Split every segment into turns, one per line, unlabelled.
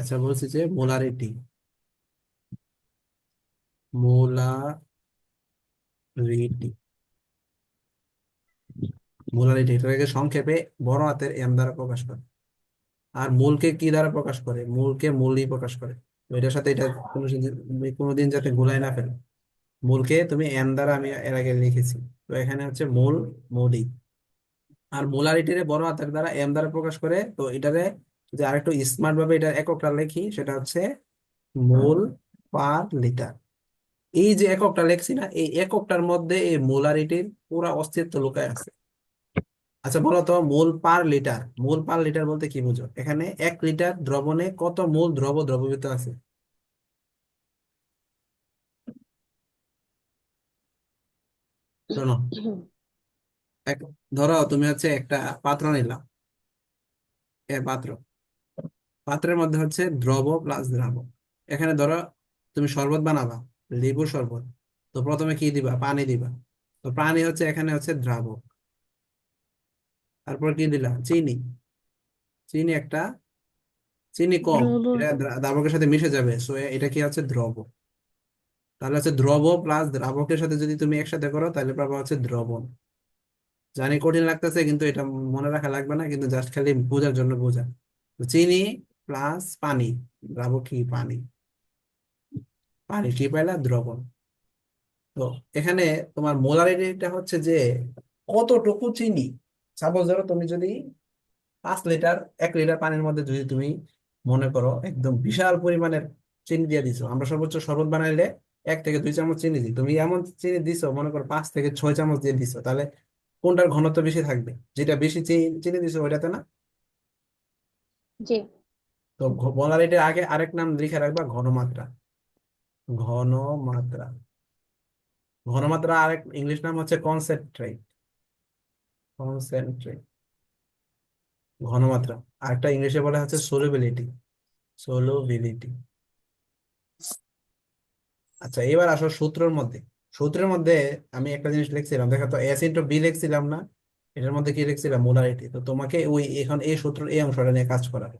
আচ্ছা বলছি যে মোলারিটি। মোলারিটি। মোলারিটি, এটাকে সংক্ষেপে বড় হাতের এম দ্বারা প্রকাশ করে। আর মূলকে কি দ্বারা প্রকাশ করে? মূলকে মূলই প্রকাশ করে। এটার সাথে এটা কোনো কোনোদিন যাতে গুলাই না ফেলে। মূলকে তুমি এম দ্বারা আমি এর আগে লিখেছি। তো এখানে হচ্ছে মূল, মৌলিক। আর মোলারিটিরে বড় হাতের দ্বারা এম দ্বারা প্রকাশ করে, তো এটারে যদি আরেকটু স্মার্ট ভাবে এটা এককটা লিখি সেটা হচ্ছে মোল পার লিটার। এই যে এককটা লিখছি না এই এককটার মধ্যে এই মোলারিটির পুরা অস্তিত্ব লুকায় আছে। আচ্ছা বলো তো mole per litre mole per litre বলতে কি বুঝো? এখানে এক লিটার দ্রবণে কত মোল দ্রব দ্রবীভূত আছে? শোনো। এক ধরো তুমি হচ্ছে একটা পাত্র নিলাম। এ পাত্র। পাত্রের মধ্যে হচ্ছে দ্রব প্লাস দ্রাবক এখানে ধরো তুমি শরবত বানাবা লেবুর শরবত। তো প্রথমে কি দিবা? পানি দিবা। তো পানি হচ্ছে এখানে হচ্ছে দ্রাবক তারপর কি দিলা? চিনি। চিনি একটা চিনি কম এটা দ্রাবকের সাথে মিশে যাবে। সো এটা কি হচ্ছে দ্রব। তাহলে হচ্ছে দ্রব প্লাস দ্রাবকের সাথে যদি তুমি একসাথে করো তাহলে পাবা হচ্ছে দ্রবণ জানি কঠিন লাগতেছে কিন্তু এটা মনে রাখা লাগবে না কিন্তু জাস্ট খালি বোঝার জন্য বোঝা। চিনি প্লাস পানি দ্রাবক কি পানি? পানি, কি পাইলা? দ্রবণ। তো এখানে তোমার মোলারিটিটা হচ্ছে যে কতটুকু চিনি? সাপোজ ধরো তুমি যদি পাঁচ লিটার, এক লিটার পানির মধ্যে যদি তুমি মনে করো একদম বিশাল পরিমাণের চিনি দিয়ে দিছো, আমরা সর্বোচ্চ শরবত বানাইলে এক থেকে দুই চামচ চিনি দিই। তুমি এমন চিনি দিছো, মনে করো পাঁচ থেকে ছয় চামচ দিয়ে দিছো, তাহলে কোনটার ঘনত্ব বেশি থাকবে? যেটা বেশি চিনি চিনি দিছো ওইটাতে না?
জি।
তো বলার মোলারিটির আগে আরেক নাম লিখে রাখবা, ঘনমাত্রা। ঘনমাত্রা। ঘনমাত্রা আরেক ইংলিশ নাম হচ্ছে কনসেন্ট্রেট কনসেন্ট্রেট ঘনমাত্রা। আরেকটা ইংলিশে বলা হচ্ছে সলুবিলিটি সলুবিলিটি আচ্ছা এবার আসো সূত্রের মধ্যে। সূত্রের মধ্যে আমি একটা জিনিস লিখছিলাম, দেখো তো এস ইন্টু বি লিখছিলাম না, এটার মধ্যে কি লিখছিলাম? মোলারিটি তো তোমাকে ওই এখন এই সূত্র এই অংশটা নিয়ে কাজ করাবে।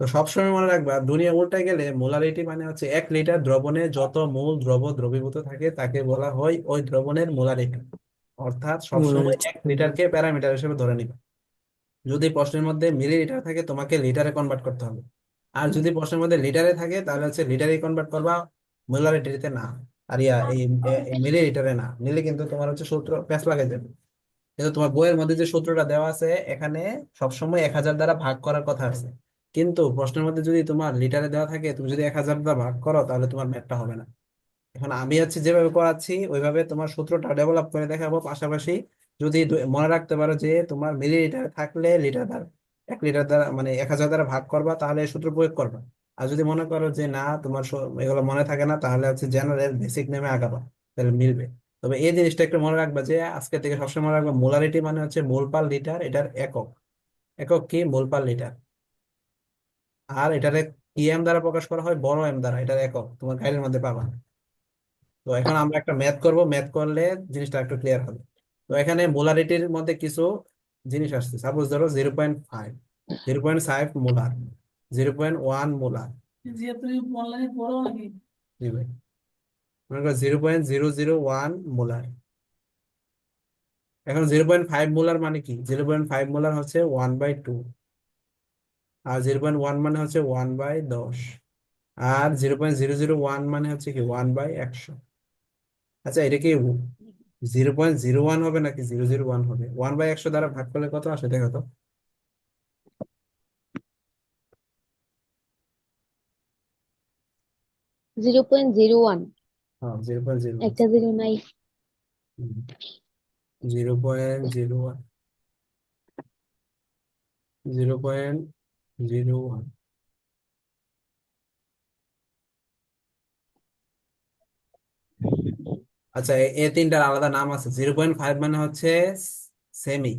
তো সবসময় মনে রাখবা দুনিয়া উল্টায় গেলে মোলারিটি মানে হচ্ছে এক লিটার দ্রবণে যত মূল দ্রব দ্রবীভূত থাকে তাকে বলা হয় ওই দ্রবণের মোলারিটি। অর্থাৎ সবসময়। এক লিটারকে প্যারামিটার হিসেবে ধরে নিবা। যদি প্রশ্নের মধ্যে মিলি লিটার থাকে তোমাকে লিটারে কনভার্ট করতে হবে। আর যদি প্রশ্নের মধ্যে লিটারে থাকে তাহলে হচ্ছে লিটারে কনভার্ট করবা মোলারিটিতে না। আর ইয়া এই মিলি লিটারে না। নিলে কিন্তু তোমার হচ্ছে সূত্র প্যাঁচ লাগাই যাবে কিন্তু তোমার বইয়ের মধ্যে যে সূত্রটা দেওয়া আছে এখানে সবসময় এক হাজার দ্বারা ভাগ করার কথা আছে। কিন্তু প্রশ্নের মধ্যে যদি তোমার লিটারে দেওয়া থাকে, তুমি যদি এক হাজার দ্বারা ভাগ করো, তাহলে তোমার ম্যাথটা হবে না। এখন আমি হচ্ছে যেভাবে করাচ্ছি, ওইভাবে তোমার সূত্রটা ডেভেলপ করে দেখাবো। পাশাপাশি যদি মনে রাখতে পারো যে তোমার মিলি লিটার থাকলে লিটার দ্বারা এক লিটার দ্বারা মানে এক হাজার দ্বারা ভাগ করবা, তাহলে সূত্র প্রয়োগ করবা। আর যদি মনে করো যে না, তোমার এগুলো মনে থাকে না, তাহলে হচ্ছে জেনারেল বেসিক নেমে আগাবা, তাহলে মিলবে। তবে এই জিনিসটা একটু মনে রাখবা যে আজকে থেকে সবসময় মনে রাখবা মোলারিটি মানে হচ্ছে মোল পার লিটার এটার একক। একক কি? মোল পার লিটার আর এটারে কি এম দ্বারা প্রকাশ করা হয় বড় এম দ্বারা। এটার একক তোমার গাইডের মধ্যে পাবা। তো এখন আমরা একটা ম্যাথ করব। ম্যাথ করলে জিনিসটা একটু ক্লিয়ার হবে। তো এখানে মোলারিটির মধ্যে কিছু জিনিস আসছে। সাপোজ ধরো zero point five zero point five molar zero point one molar জি ভাই। মনে করো zero point zero zero one molar এখন জিরো পয়েন্ট ফাইভ মোলার মানে কি? জিরো পয়েন্ট ফাইভ মোলার হচ্ছে ওয়ান বাই টু আর জিরো পয়েন্ট ওয়ান মানে হচ্ছে ওয়ান বাই দশ। আর zero point zero zero one মানে হচ্ছে কি ওয়ান বাই একশো। আচ্ছা এটা কি জিরো পয়েন্ট জিরো ওয়ান হবে নাকি জিরো জিরো ওয়ান হবে? ওয়ান বাই একশো দ্বারা ভাগ করলে কত আসে দেখো তো?
জিরো পয়েন্ট জিরো ওয়ান
হ্যাঁ জিরো পয়েন্ট জিরো
একটা জিরো নাই।
Zero point zero one zero point zero one আচ্ছা এ তিনটার আলাদা নাম আছে। জিরো পয়েন্ট ফাইভ মানে হচ্ছে সেমি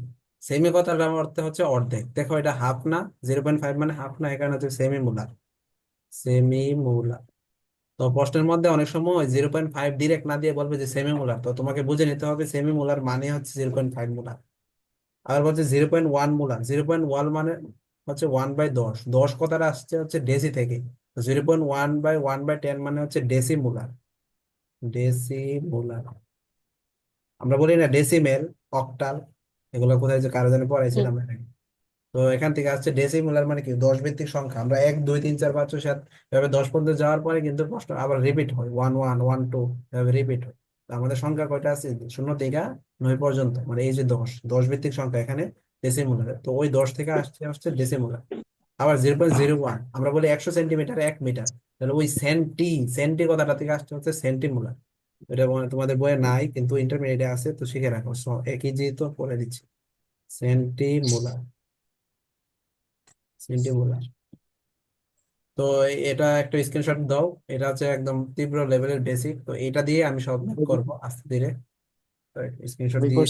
সেমি কথার অর্থ হচ্ছে অর্ধেক। দেখো, এটা হাফ না। জিরো পয়েন্ট ফাইভ মানে হাফ না, এখানে হচ্ছে সেমি মুলার সেমি মুলার তো প্রশ্নের মধ্যে অনেক সময় জিরো পয়েন্ট ফাইভ ডিরেক্ট না দিয়ে বলবে যে সেমি মুলার তো তোমাকে বুঝে নিতে হবে সেমি মুলার মানে হচ্ছে জিরো পয়েন্ট ফাইভ মুলার আবার বলছে zero point one molar zero point one মানে হচ্ছে ওয়ান বাই দশ। দশ কথাটা আসছে হচ্ছে ডেসি থেকে। Zero point one by one by ten মানে হচ্ছে ডেসিমুলার ডেসিমুলার আমরা বলি না ডেসিমেল অক্টাল এগুলো কোথায় যে কারও জানি পড়াইছিলাম তো এখান থেকে আসছে ডেসিমুলার মানে কি? দশ ভিত্তিক সংখ্যা। আমরা এক দুই তিন চার পাঁচ ছয় সাত এভাবে দশ পর্যন্ত যাওয়ার পরে কিন্তু প্রশ্ন আবার রিপিট হয়। ওয়ান ওয়ান ওয়ান টু এভাবে রিপিট হয়। আমাদের সংখ্যা কয়টা আছে? শূন্য থেকে নয় পর্যন্ত। মানে এই যে দশ দশ ভিত্তিক সংখ্যা এখানে ডেসিমুলার তো ওই দশ থেকে আসছে আসছে ডেসিমুলার আবার জিরো পয়েন্ট জিরো ওয়ান আমরা বলি একশো সেন্টিমিটার এক মিটার তাহলে ওই সেন্টি সেন্টি কথাটা থেকে আসছে হচ্ছে সেন্টিমুলার এটা তোমাদের বইয়ে নাই কিন্তু ইন্টারমিডিয়েটে আছে তো শিখে রাখো। একই যেহেতু পড়ে দিচ্ছি। সেন্টিমুলার সেন্টিমুলার তো এটা একটা স্ক্রিনশট দাও। এটা হচ্ছে একদম তীব্র লেভেলের বেসিক তো এটা দিয়ে আমি সব করব আস্তে ধীরে। স্ক্রিনশট দিয়ে।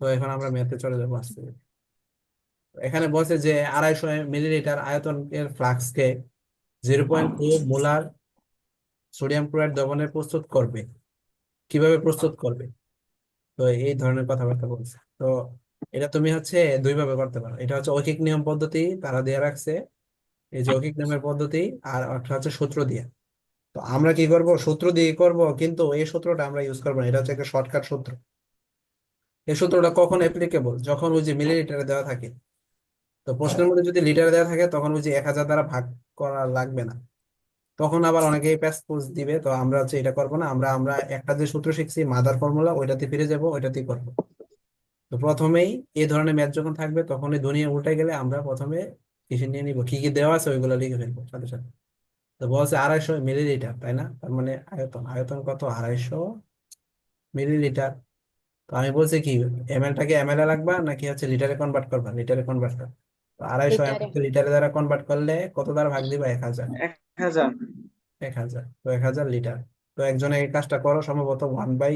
তো এখন আমরা ম্যাথে চলে যাব আস্তে এখানে বলছে যে আড়াইশো মিলিলিটার আয়তন আয়তনের ফ্লাক্সকে zero point two molar sodium chloride দ্রবণে প্রস্তুত করবে। কীভাবে প্রস্তুত করবে? তো এই ধরনের কথাবার্তা বলছে। তো এটা তুমি হচ্ছে দুই ভাবে করতে পারো। এটা হচ্ছে ঐকিক নিয়ম পদ্ধতি, তারা দিয়ে রাখছে। এই যে ঐকিক নিয়মের পদ্ধতি আর একটা হচ্ছে সূত্র দিয়ে। তো আমরা কি করব? সূত্র দিয়ে করব, কিন্তু এই সূত্রটা আমরা ইউজ করব না। এটা হচ্ছে একটা শর্টকাট সূত্র। এই সূত্রটা কখন অ্যাপ্লিকেবল যখন ওই যে মিলিলিটারে দেওয়া থাকে। তো প্রশ্নের মধ্যে যদি লিটারে দেওয়া থাকে, তখন ওই যে এক হাজার দ্বারা ভাগ করা লাগবে না। তখন আবার অনেকেই প্যাসপোজ দিবে। তো আমরা হচ্ছে এটা করব না। আমরা আমরা একটা যে সূত্র শিখছি মাদার ফর্মুলা ওইটাতে ফিরে যাব, ওইটাতেই করব। তো প্রথমেই এই ধরনের ম্যাথ যখন থাকবে, তখনই দুনিয়া উল্টে গেলে আমরা প্রথমে কিছু নিয়ে নিব। কি কি দেওয়া আছে, ওইগুলো লিখে ফেলব সাথে সাথে। তো বলছে আড়াইশো মিলিলিটার তাই না? তার মানে আয়তন। আয়তন কত? আড়াইশো মিলিলিটার তো আমি বলছি কি এম এলটাকে এম এল এ রাখবা নাকি হচ্ছে লিটারে কনভার্ট করবা? লিটারে কনভার্ট করবা। তো আড়াইশো
লিটারে
লিটারে দ্বারা কনভার্ট করলে কত দ্বারা ভাগ দিবা? এক হাজার।
এক হাজার।
এক হাজার। তো এক হাজার লিটার তো একজনে এই কাজটা করো সম্ভবত ওয়ান বাই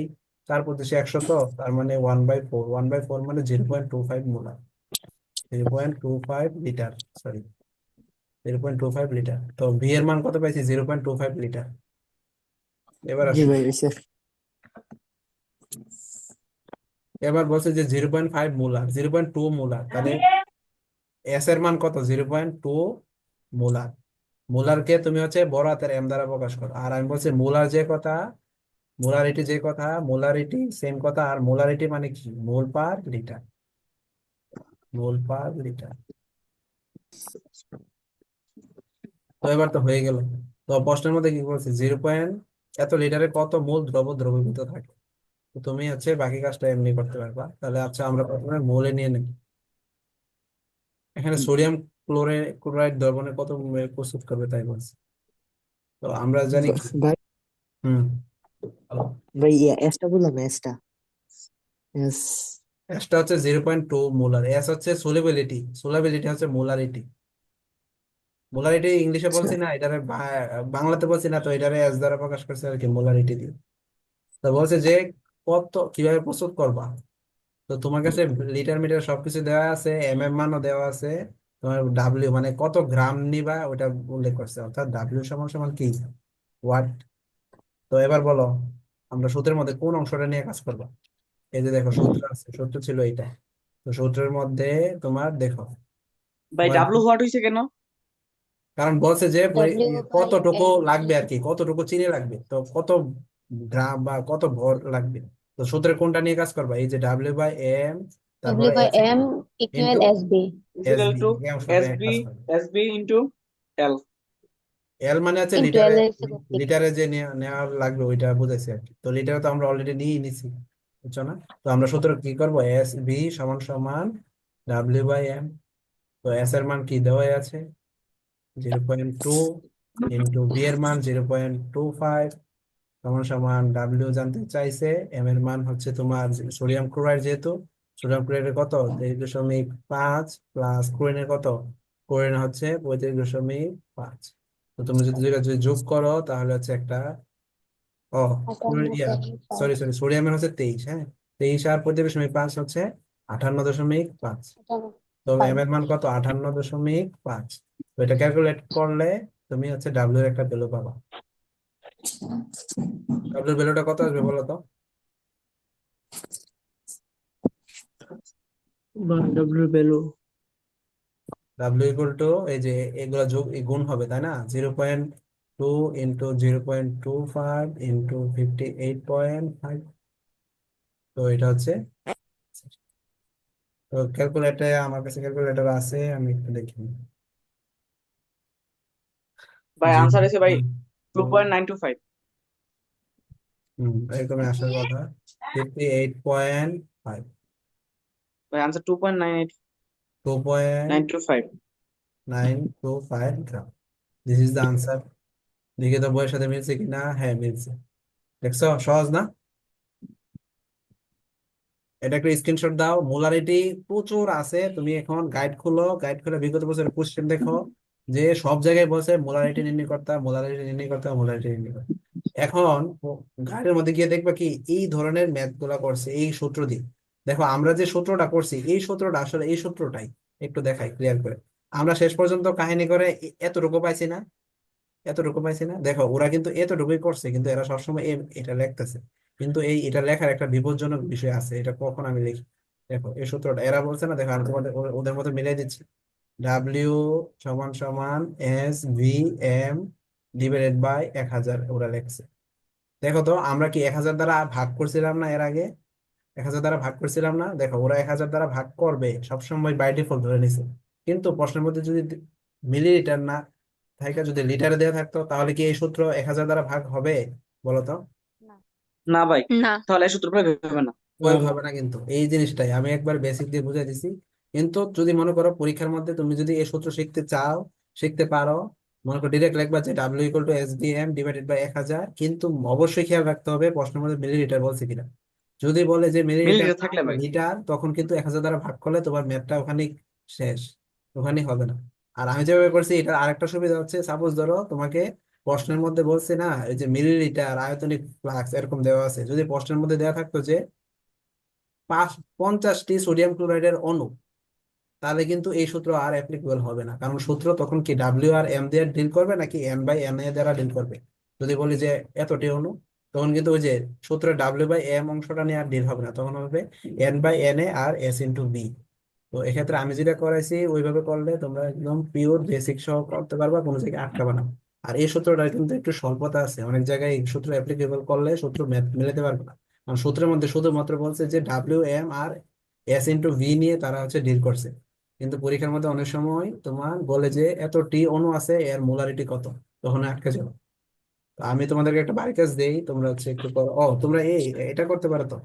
চার পঁচিশে একশো তো তার মানে one by four one by four মানে zero point two five molar zero point two five litre sorry zero point two five litre তো ভি এর মান কত পাইছি? Zero point two five litre এবার
জি
আসো
ভাই হয়েছে
এবার বলছে যে zero point five molar zero point two molar, তাহলে এস এর মান কত? Zero point two molar. মোলারকে তুমি হচ্ছে বড় হাতের এম দ্বারা প্রকাশ করো। আর আমি বলছি মোলার যে কথা, মোলারিটি যে কথা, মোলারিটি সেম কথা, আর মোলারিটি মানে কি? Mole per litre. Mole per litre. তো এবার তো হয়ে গেল। তো প্রশ্নের মধ্যে কি বলছে? জিরো পয়েন্ট এত লিটারে কত মোল দ্রব দ্রবীভূত থাকে? তুমি হচ্ছে বাকি কাজটা এমনি করতে পারবা। তাহলে আচ্ছা আমরা প্রথমে মোলে নিয়ে নিই। এখানে সোডিয়াম ক্লোরে ক্লোরাইড দ্রবণে কত মোল প্রস্তুত করবে তাই বলছে। তো আমরা জানি
ভাই
হুম।
ভাই ইয়া এসটা বললাম এসটা এস
এসটা হচ্ছে zero point two molar. S হচ্ছে সোলেবিলিটি। সোলেবিলিটি হচ্ছে মোলারিটি। মোলারিটি ইংলিশে
আচ্ছা।
বলছি না এটারে বাংলাতে বলছি না তো এটারে এস দ্বারা প্রকাশ করছে আর কি মোলারিটি দিয়ে। তো বলছে যে কত কীভাবে প্রস্তুত করবা? তো তোমার কাছে লিটার মিটার সবকিছু দেওয়া আছে এম এম মানও দেওয়া আছে তোমার ডাব্লিউ মানে কত গ্রাম নিবা ওটা উল্লেখ করছে অর্থাৎ ডাব্লিউ সমান সমান কি? ওয়াট। তো এবার বলো আমরা সূত্রের মধ্যে কোন অংশটা নিয়ে কাজ করব? এই যে দেখো সূত্র আছে সূত্র ছিল এটা তো সূত্রের মধ্যে তোমার দেখো
ভাই
তোমার
ডাবলু হোয়াট হইছে কেন?
কারণ বলছে যে কতটুকু লাগবে আর কি কতটুকু চিনি লাগবে তো কত গ্রাম বা কত ভর লাগবে? তো সূত্রের কোনটা নিয়ে কাজ করবা? এই যে ডাব্লিউ বাই এম
W
তারপরে
by
S
M equal
into
SB
S
equal
B
to S B
কাজ করবে।
S B into L
L মানে হচ্ছে
into
লিটারে
L is equal to
লিটারে যে নেওয়া নেওয়া লাগবে ওইটা বুঝাইছি আর কি। তো লিটারে তো আমরা অলরেডি নিয়ে নিছি বুঝছ না? তো আমরা সূত্র কি করব? এস বি সমান সমান ডাব্লিউ বাই এম তো এস এর মান কি দেওয়া আছে? Zero point two into B এর মান জিরো পয়েন্ট টু ফাইভ সমান সমান ডাব্লিউ জানতে চাইছে এম এর মান হচ্ছে তোমার সোডিয়াম ক্লোরাইড যেহেতু সোডিয়াম ক্লোরাইডের কত? তেইশ দশমিক পাঁচ প্লাস ক্লোরিনের কত? ক্লোরিন হচ্ছে পঁয়ত্রিশ দশমিক পাঁচ। তো তুমি যদি দুইটা যদি যোগ করো, তাহলে হচ্ছে একটা, ও ইয়া সরি সরি সোডিয়ামের হচ্ছে তেইশ হ্যাঁ? তেইশ আর পঁয়ত্রিশ দশমিক পাঁচ হচ্ছে আটান্ন দশমিক পাঁচ। তো এম এর মান কত? আটান্ন দশমিক পাঁচ। তো এটা ক্যালকুলেট করলে তুমি হচ্ছে ডাব্লিউ এর একটা ভ্যালু পাবা। ডাব্লিউ ভ্যালুটা কত আসবে বলো তো?
W value
W equal to এই যে এগুলা যোগ এই গুণ হবে তাই না? Zero point two into zero point two five into fifty eight point five তো এটা হচ্ছে তো ক্যালকুলেটর আমার কাছে ক্যালকুলেটর আছে আমি একটু দেখি
ভাই আনসার এসে ভাই। Two point nine two five.
হুম এরকমই আসার কথা। Fifty eight point five.
ভাই answer two point nine eight
two point
nine two five.
Nine two five gram this is the answer লিখিত বইয়ের সাথে মিলছে কিনা? হ্যাঁ মিলছে। দেখছ? সহজ না? এটা একটা স্ক্রিনশট দাও। মোলারিটি প্রচুর আছে। তুমি এখন গাইড খুলো। গাইড খুলে বিগত বছরের কোশ্চেন দেখো। যে সব জায়গায় বলছে মোলারিটি নির্ণয় করতে মোলারিটি নির্ণয় করতে মোলারিটি নির্ণয় করতে এখন গাইডের মধ্যে গিয়ে দেখবা কি এই ধরনের ম্যাথগুলা করছে, এই সূত্র দিয়ে। দেখো, আমরা যে সূত্রটা করছি, এই সূত্রটা আসলে এই সূত্রটাই। একটু দেখাই ক্লিয়ার করে। আমরা শেষ পর্যন্ত কাহিনী করে এতটুকু পাইছি না? এতটুকু পাইছি না? দেখো, ওরা কিন্তু এতটুকুই করছে, কিন্তু এরা সবসময় এটা লিখতেছে। কিন্তু এই, এটা লেখার একটা বিপজ্জনক বিষয় আছে, এটা কখন আমি লিখি দেখো, এই সূত্রটা, এরা বলছে না, দেখো, আমি তোমাদের ওদের মধ্যে মিলাই দিচ্ছি। ডাব্লিউ সমান সমান S V M divided by এক হাজার ওরা লেখছে। দেখো তো আমরা কি এক হাজার দ্বারা ভাগ করছিলাম না এর আগে? এক হাজার দ্বারা ভাগ করছিলাম না? দেখো ওরা এক হাজার দ্বারা ভাগ করবে সবসময় বাই ডিফল্ট ধরে নিছে। কিন্তু প্রশ্নের মধ্যে যদি মিলিলিটার না থাকে যদি লিটারে দেওয়া থাকতো তাহলে কি এই সূত্র এক হাজার দ্বারা ভাগ হবে বলো তো?
না। ভাই
না।
তাহলে এই সূত্র প্রয়োগ হবে না।
প্রয়োগ হবে না কিন্তু। এই জিনিসটাই আমি একবার বেসিক দিয়ে বুঝাই দিছি। কিন্তু যদি মনে করো পরীক্ষার মধ্যে তুমি যদি এই সূত্র শিখতে চাও শিখতে পারো মনে করো ডিরেক্ট লিখবা যে W equal to S D M divided by এক হাজার কিন্তু অবশ্যই খেয়াল রাখতে হবে প্রশ্নের মধ্যে মিলিলিটার বলছে কিনা। যদি বলে যে মিলিলিটার
থাকলে
লিটার তখন কিন্তু এক হাজার দ্বারা ভাগ করলে তোমার ম্যাথটা ওখানেই শেষ ওখানেই হবে না। আর আমি যেভাবে করছি এটার আরেকটা সুবিধা হচ্ছে সাপোজ ধরো তোমাকে প্রশ্নের মধ্যে বলছে না এই যে মিলিলিটার আয়তনিক ফ্লাক্স এরকম দেওয়া আছে যদি প্রশ্নের মধ্যে দেওয়া থাকতো যে পাঁচ পঞ্চাশটি সোডিয়াম ক্লোরাইডের অণু তাহলে কিন্তু এই সূত্র আর অ্যাপ্লিকেবল হবে না। কারণ সূত্র তখন কি ডাব্লিউ আর এম দিয়ে ডিল করবে নাকি এন বাই এন এ দ্বারা ডিল করবে? যদি বলি যে এতটি অণু তখন কিন্তু ওই যে সূত্রে ডাব্লিউ বাই এম অংশটা নিয়ে আর ডিল হবে না। তখন হবে এন বাই এন এ আর এস ইন্টু বি তো এক্ষেত্রে আমি যেটা করাইছি, ওইভাবে করলে তোমরা একদম পিওর বেসিক সহ করতে পারবা, কোনো জায়গায় আটকাবে না। আর এই সূত্রটা কিন্তু একটু স্বল্পতা আছে। অনেক জায়গায় এই সূত্র অ্যাপ্লিকেবল করলে সূত্র মেলাতে পারবে না। কারণ সূত্রের মধ্যে শুধুমাত্র বলছে যে ডাব্লিউ এম আর এস ইন্টু ভি নিয়ে তারা হচ্ছে ডিল করছে। কিন্তু পরীক্ষার মধ্যে অনেক সময় তোমার বলে যে এত টি অণু আছে, এর মোলারিটি কত? তখন আটকে যাবে। আমি তোমাদেরকে একটা বাড়ি কাজ দেই, তোমরা হচ্ছে একটু করো। ও, তোমরা এই, এটা করতে পারো তো?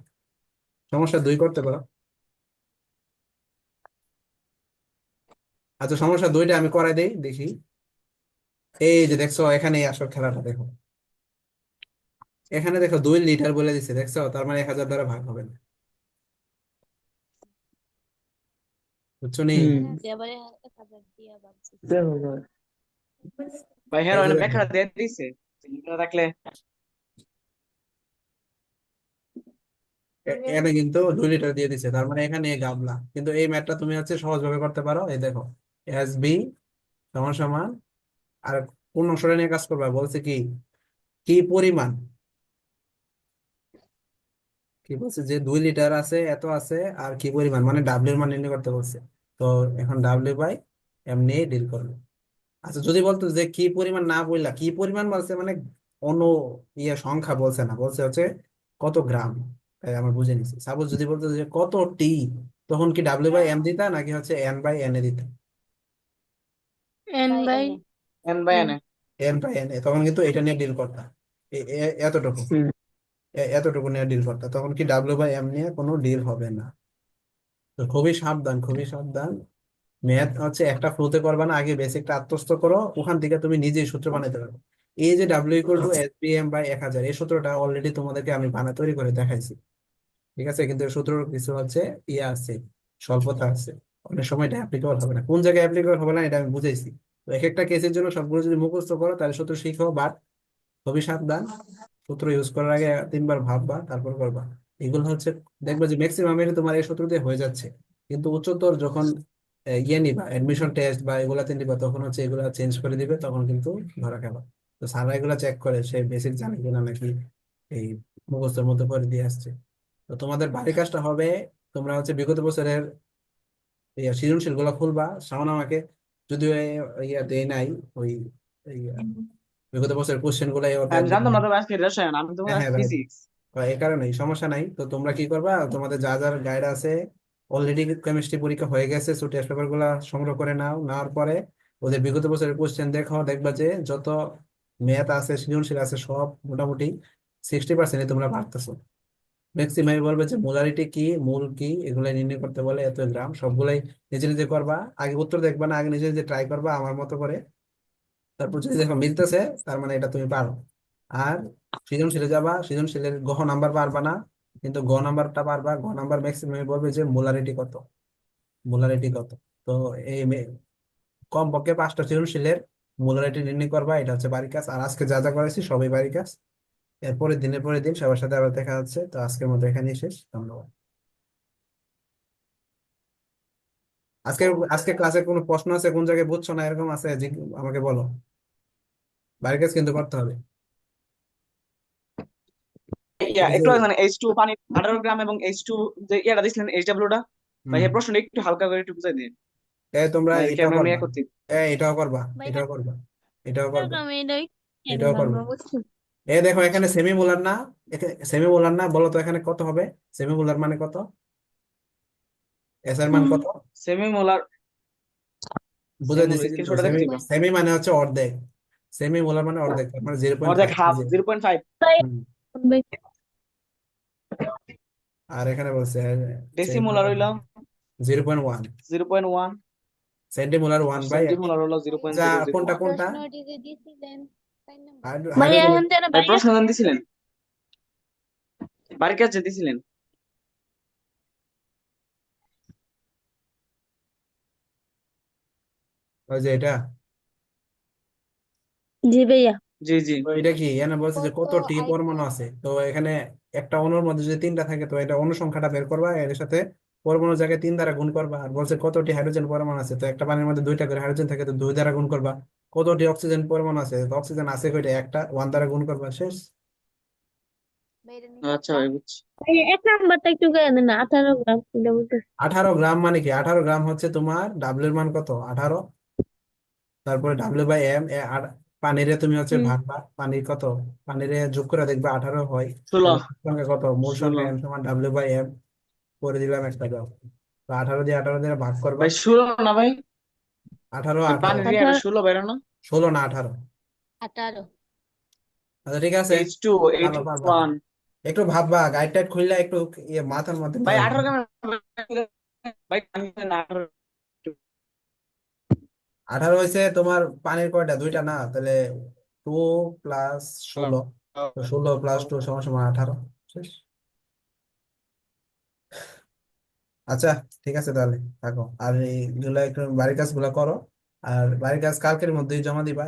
সমস্যা দুই করতে পারো। আচ্ছা সমস্যা দুইটা আমি করাই দেই, দেখি। এই যে দেখছ এখানে আসল খেলাটা, দেখো। এখানে দেখো দুই লিটার বলে দিছে, দেখছ? তার মানে এক হাজার দ্বারা ভাগ হবে না। বুঝছ নি
ভাই।
হ্যাঁ
দেখো
ব্যাখ্যা দিয়ে দিছে। রাখলে
এ- এখানে কিন্তু দুই লিটার দিয়ে দিছে তার মানে এখানে গাবলা। কিন্তু এই ম্যাথটা তুমি হচ্ছে সহজ ভাবে করতে পারো। এই দেখো এস বি সমান সমান আর কোন অংশটা নিয়ে কাজ করবা বলছে কি? কি পরিমাণ? কি বলছে যে দুই লিটার আছে এত আছে আর কি পরিমাণ? মানে ডাব্লিউ মান নির্ণয় করতে বলছে। তো এখন ডাব্লিউ বাই এমনি ডিল করবে আচ্ছা যদি বলতো যে কি পরিমাণ না বললা কি পরিমাণ বলছে? মানে অন্য ইয়ে সংখ্যা বলছে না। বলছে হচ্ছে কত গ্রাম? তাই আমরা বুঝে নিছি। সাপোজ যদি বলতো যে কত টি তখন কি ডাব্লিউ বাই এম দিতা নাকি হচ্ছে এন বাই এন এ দিতা?
N by
N by N
N by N A. তখন কিন্তু এটা নিয়ে ডিল করতাম এতটুকু। এতটুকু নিয়ে ডিল করতাম তখন কি ডাব্লিউ বাই এম নিয়ে কোনো ডিল হবে না। তো খুবই সাবধান খুবই সাবধান। ম্যাথ হচ্ছে একটা ফ্লোতে করবা না আগে বেসিকটা আত্মস্থ করো ওখান থেকে তুমি নিজেই সূত্র বানাতে পারবে। এই যে W equal to S P M by এক হাজার এই সূত্রটা অলরেডি তোমাদেরকে আমি বানা তৈরি করে দেখাইছি। ঠিক আছে? কিন্তু এই সূত্রের কিছু হচ্ছে ইয়ে আছে স্বল্পতা আছে। অনেক সময় এটা অ্যাপ্লিকেবল হবে না। কোন জায়গায় অ্যাপ্লিকেবল হবে না এটা আমি বুঝাইছি। তো এক একটা কেসের জন্য সবগুলো যদি মুখস্থ করো তাহলে সূত্র শিখো বাট খুবই সাবধান। সূত্র ইউজ করার আগে তিনবার ভাববা, তারপর করবা। এগুলো হচ্ছে, দেখবা যে ম্যাক্সিমাম তোমার এই সূত্র দিয়ে হয়ে যাচ্ছে। কিন্তু উচ্চতর যখন ইয়ে নিবা এডমিশন টেস্ট বা এগুলাতে নিবা, তখন হচ্ছে এগুলা চেঞ্জ করে দিবে, তখন কিন্তু ধরা খেলা তো স্যাররা এগুলা চেক করে, সে বেসিক জানে কিনা নাকি এই মুখস্থের মধ্যে করে দিয়ে আসছে। তো তোমাদের বাড়ির কাজটা হবে, তোমরা হচ্ছে বিগত বছরের সৃজনশীলগুলা খুলবা। সামনে আমাকে, যদিও ইয়া দেই নাই, ওই বিগত বছরের কোশ্চেন গুলাই
আমি জানতাম না তবে আজকে রসায়ন আমি তো
হ্যাঁ, হ্যাঁ।
ফিজিক্স
এই কারণেই সমস্যা নাই। তো তোমরা কি করবা? তোমাদের যা যার গাইড আছে অলরেডি কেমিস্ট্রি পরীক্ষা হয়ে গেছে সো টেস্ট পেপারগুলা সংগ্রহ করে নাও। নেওয়ার পরে ওদের বিগত বছরের কোশ্চেন দেখো দেখবা যে যত ম্যাথ আছে সৃজনশীল আছে সব মোটামুটি সিক্সটি পার্সেন্ট তোমরা পারতেছো। ম্যাক্সিমাম বলবে যে মোলারিটি কি মূল কি এগুলাই নির্ণয় করতে বলে এত গ্রাম সবগুলাই নিজে নিজে করবা। আগে উত্তর দেখবা না আগে নিজে নিজে ট্রাই করবা আমার মতো করে। তারপর যদি দেখো মিলতেছে, তার মানে এটা তুমি পারো। আর সৃজনশীলে যাবা, সৃজনশীলের গহ নাম্বার পারবা না, কিন্তু গ নাম্বারটা পারবা, গ নাম্বার ম্যাক্সিমাম বলবে যে মোলারিটি কত। মোলারিটি কত। তো এই কমপক্ষে পাঁচটা সৃজনশীলের মোলারিটি নির্ণয় করবা, এটা হচ্ছে বাড়ির কাজ আর আজকে যা যা করেছি সবই বাড়ির কাজ এরপরে দিনের পরে দিন সবার সাথে আবার দেখা যাচ্ছে তো আজকের মতো এখানেই শেষ। ধন্যবাদ। আজকে আজকে ক্লাসে কোনো প্রশ্ন আছে? কোন জায়গায় বুঝছ না? এরকম আছে? আমাকে বলো। বাড়ির কাজ কিন্তু করতে হবে।
ইয়া একটু মানে এইচ টু পানি আঠারো গ্রাম এবং এইচ টু যে ইয়াটা দিছিলেন এইচ ডাব্লিউটা ভাই এই প্রশ্নটা একটু হালকা করে একটু বুঝাই দিন।
এ তোমরা
মানে
করবা। এ এটাও করবা এটাও করবা এটাও করবা এটাও করব। এ দেখো এখানে সেমি না সেমি মোলার না বলো তো এখানে কত হবে? সেমি মোলার মানে কত? এস এর মান কত?
সেমি মোলার
বুঝে
Semi
দিচ্ছি কিন্তু সেমি সেমি মানে হচ্ছে অর্ধেক। সেমি মোলার মানে অর্ধেক মানে জিরো পয়েন্ট
অর্ধেক হাফ জিরো পয়েন্ট ফাইভ
আর এখানে বলছে
ডেসি মোলার হইল
zero point one
zero point one
centi molar one by
centi molar হলো জিরো পয়েন্ট
যা
জিরো জিরো
কোনটা কোনটা?
প্রশ্নটি যে দিয়েছিলেন না?
হাইড্রো-
ভাই
হাইড্রোজেন
এখন
প্রশ্ন জান দিছিলেন? বাড়ির কাছে দিছিলেন।
ওই যে এটা।
জি ভাইয়া।
জি জি।
তো এটা কি? এখানে বলছে যে
কত
কতটি
হাইড্রোজেন?
পরমাণু আছে? তো এখানে একটা অণুর মধ্যে যদি তিনটা থাকে তো এটা অণু সংখ্যাটা বের করবা এর সাথে পরমাণু জায়গায় তিন দ্বারা গুণ করবা। আর বলছে কতটি হাইড্রোজেন পরমাণু আছে? তো একটা পানির মধ্যে দুইটা করে হাইড্রোজেন থাকে তো দুই দ্বারা গুণ করবা। কতটি অক্সিজেন পরমাণু আছে? তো অক্সিজেন আছে কয়টা? একটা ওয়ান দ্বারা গুণ করবা শেষ?
আচ্ছা ভাই বুঝছি।
এক নাম্বারটা একটু গায়ে দেন না আঠারো গ্রাম এটা।
আঠারো গ্রাম মানে কি? আঠারো গ্রাম হচ্ছে তোমার ডাব্লিউর মান কত? আঠারো। তারপরে ডাব্লিউ বাই এম পানিরে তুমি হচ্ছে
হুম।
ভাগবা পানির কত? পানিরে যোগ করে দেখবা আঠারো হয়।
ষোলো।
সংখ্যা কত? মূল
ষোলো।
সংখ্যা এম সমান ডাব্লিউ বাই এম করে দিলাম একটা দাও। তো আঠারো দিয়ে আঠারো দিয়ে ভাগ করবা।
ভাই ষোলো না ভাই?
আঠারো আঠারো।
পানি দিয়ে একটা ষোলো বাইরে না?
ষোলো না আঠারো।
আঠারো।
আচ্ছা ঠিক আছে।
এইচ টু এইচ
পারবা, পারবা।
ওয়ান
একটু ভাববা গাইড টাইড খুললে একটু ইয়ে মাথার মধ্যে
ভাই
নিয়ে
আঠারো। গ্রাম ভাই দিয়ে না আঠারো।
আঠারো হয়েছে তোমার পানির কয়টা? দুইটা না? তাহলে টু প্লাস ষোলো। ষোলো। প্লাস টু সমান সমান আঠারো। শেষ। আচ্ছা ঠিক আছে তাহলে থাকো। আর এইগুলো একটু বাড়ির কাজগুলা করো। আর বাড়ির কাজ কালকের মধ্যেই জমা দিবা।